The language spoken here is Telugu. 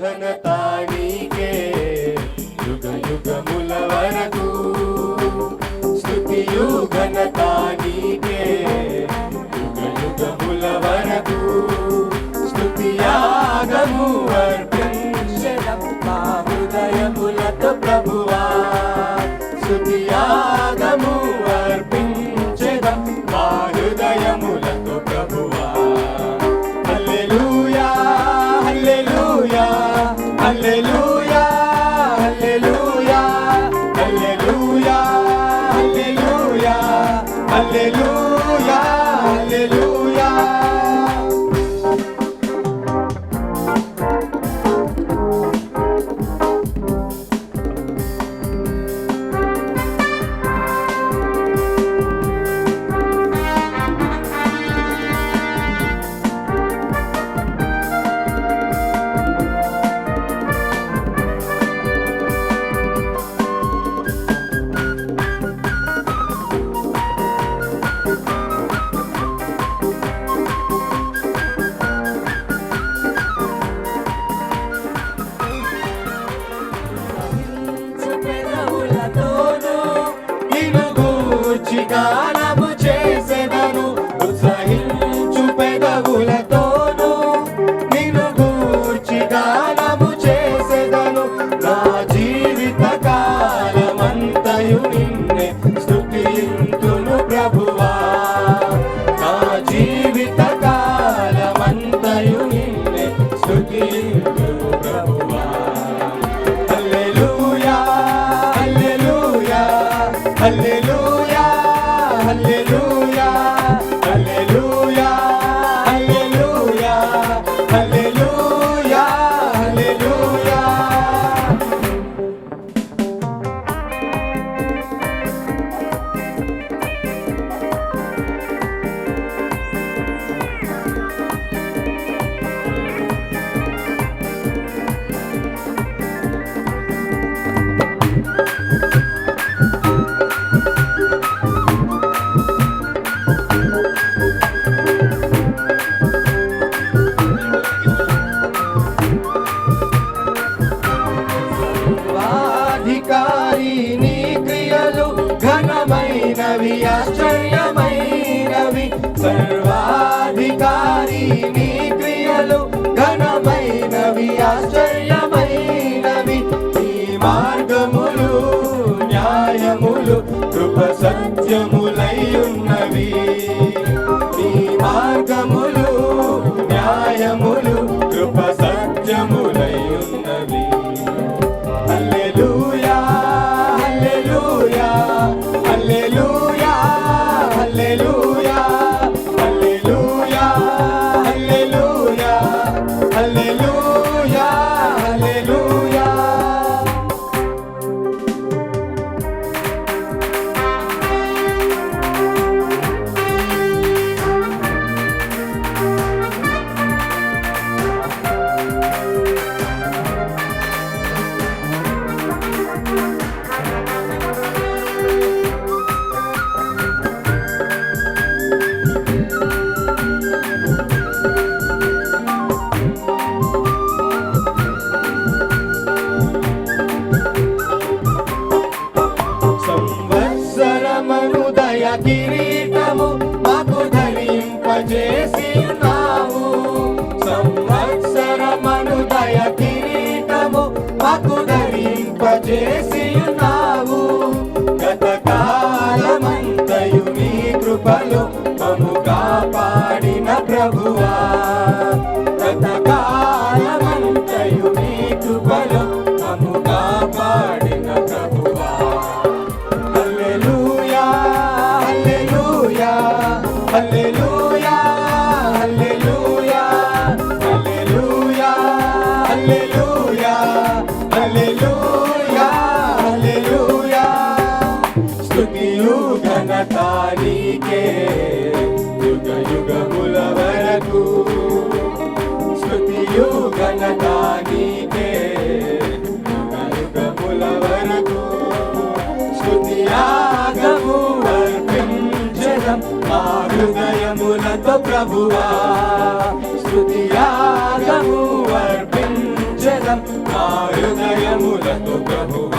ఘనత నీకే యుగ యుగముల వరకు. స్తుతియు ఘనత నీకే యుగ యుగముల వరకు. స్థుతియాగము అర్పించడం మా హృదయములతో ప్రభువా. స్తుతియాగము Hallelujah. aquí, ఘనమైనవి ఆశ్చర్యమైనవి. సర్వాధికారి నీ క్రియలు ఘనమైనవి ఆశ్చర్యమైనవి. నీ మార్గములు న్యాయములు కృప సత్యములై ఉన్నవి నీ మార్గములు న్యాయములు కృప సత్యము కిరీటము మాకు ధరింపజేసి ఉన్నావు సంవత్సరమను దయ కిరీటము మాకు ధరింపజేసి ఉన్నావు గతకాలమంతయు నీ కృపలో మము కాపాడిన ప్రభువా. నీకే యుగ యుగముల వరకు. స్తుతియు ఘనత యుగ యుగముల వరకు. స్తుతియాగము అర్పించడం మా హృదయములతో ప్రభువా స్తుతియాగము అర్పించడం మా హృదయములతో ప్రభువా.